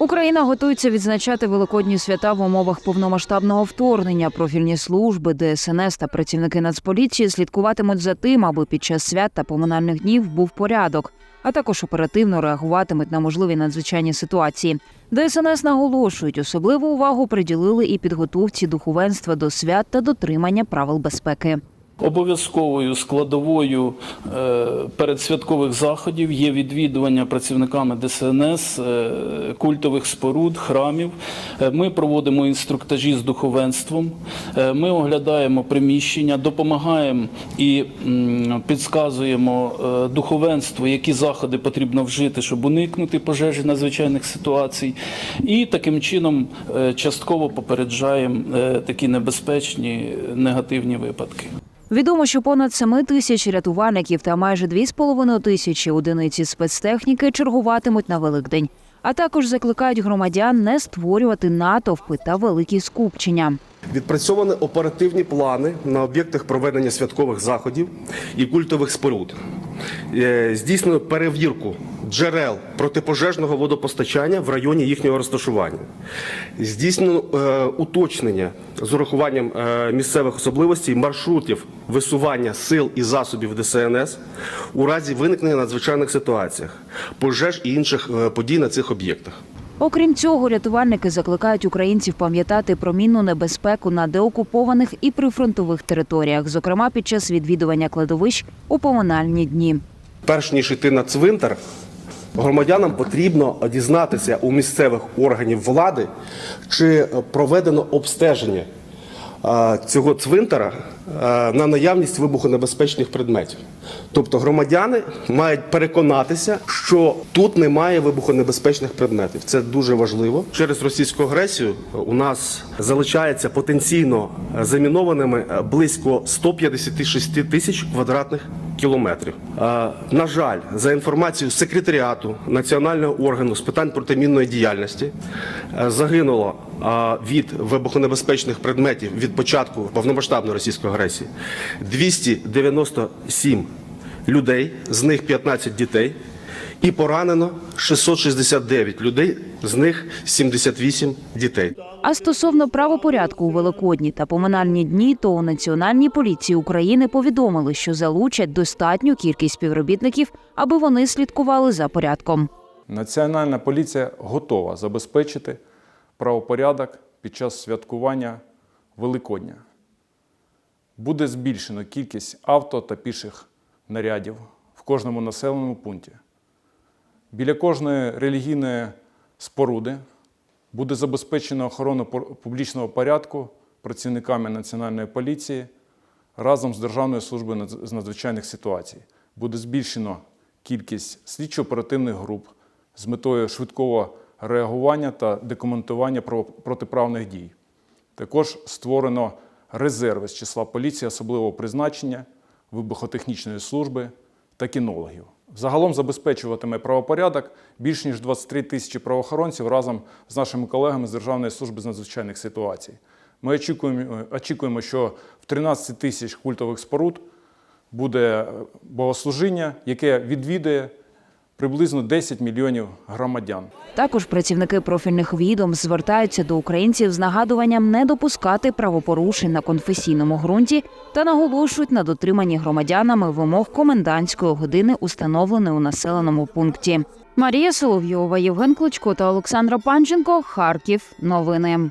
Україна готується відзначати великодні свята в умовах повномасштабного вторгнення. Профільні служби, ДСНС та працівники Нацполіції слідкуватимуть за тим, аби під час свят та поминальних днів був порядок, а також оперативно реагуватимуть на можливі надзвичайні ситуації. ДСНС наголошують, особливу увагу приділили і підготовці духовенства до свят та дотримання правил безпеки. Обов'язковою складовою е, передсвяткових заходів є відвідування працівниками ДСНС е, культових споруд, храмів. Е, Ми проводимо інструктажі з духовенством, ми оглядаємо приміщення, допомагаємо і підказуємо духовенству, які заходи потрібно вжити, щоб уникнути пожежі надзвичайних ситуацій. І таким чином частково попереджаємо такі небезпечні негативні випадки. Відомо, що понад 7 тисяч рятувальників та майже 2,5 тисячі одиниці спецтехніки чергуватимуть на Великдень, а також закликають громадян не створювати натовпи та великі скупчення. Відпрацьовані оперативні плани на об'єктах проведення святкових заходів і культових споруд. Е, Здійснено перевірку джерел протипожежного водопостачання в районі їхнього розташування. Здійснено е, уточнення з урахуванням е, місцевих особливостей маршрутів висування сил і засобів ДСНС у разі виникнення надзвичайних ситуаціях, пожеж і інших подій на цих об'єктах. Окрім цього, рятувальники закликають українців пам'ятати про мінну небезпеку на деокупованих і прифронтових територіях, зокрема під час відвідування кладовищ у поминальні дні. Перш ніж йти на цвинтар, громадянам потрібно дізнатися у місцевих органів влади, чи проведено обстеження цього цвинтара на наявність вибухонебезпечних предметів. Тобто громадяни мають переконатися, що тут немає вибухонебезпечних предметів. Це дуже важливо. Через російську агресію у нас залишається потенційно замінованими близько 156 тисяч квадратних кілометрів. На жаль, за інформацією секретаріату національного органу з питань протимінної діяльності е, загинуло від вибухонебезпечних предметів від початку повномасштабної російської агресії 297 людей, з них 15 дітей, і поранено 669 людей, з них 78 дітей. А стосовно правопорядку у великодні та поминальні дні, то у Національній поліції України повідомили, що залучать достатню кількість співробітників, аби вони слідкували за порядком. Національна поліція готова забезпечити правопорядок під час святкування Великодня. Буде збільшено кількість авто та піших нарядів в кожному населеному пункті. Біля кожної релігійної споруди буде забезпечено охорону пор- публічного порядку працівниками Національної поліції разом з Державною службою з надзвичайних ситуацій. Буде збільшено кількість слідчо-оперативних груп з метою швидкого реагування та документування про- протиправних дій. Також створено резерви з числа поліції особливого призначення, вибухотехнічної служби та кінологів. Загалом забезпечуватиме правопорядок більш ніж 23 тисячі правоохоронців разом з нашими колегами з Державної служби з надзвичайних ситуацій. Ми очікуємо, очікуємо, що в 13 тисяч культових споруд буде богослужіння, яке відвідує приблизно 10 мільйонів громадян. Також працівники профільних відомств звертаються до українців з нагадуванням не допускати правопорушень на конфесійному ґрунті та наголошують на дотриманні громадянами вимог комендантської години, установленої у населеному пункті. Марія Соловйова, Євген Кличко та Олександра Панченко. Харків. Новини.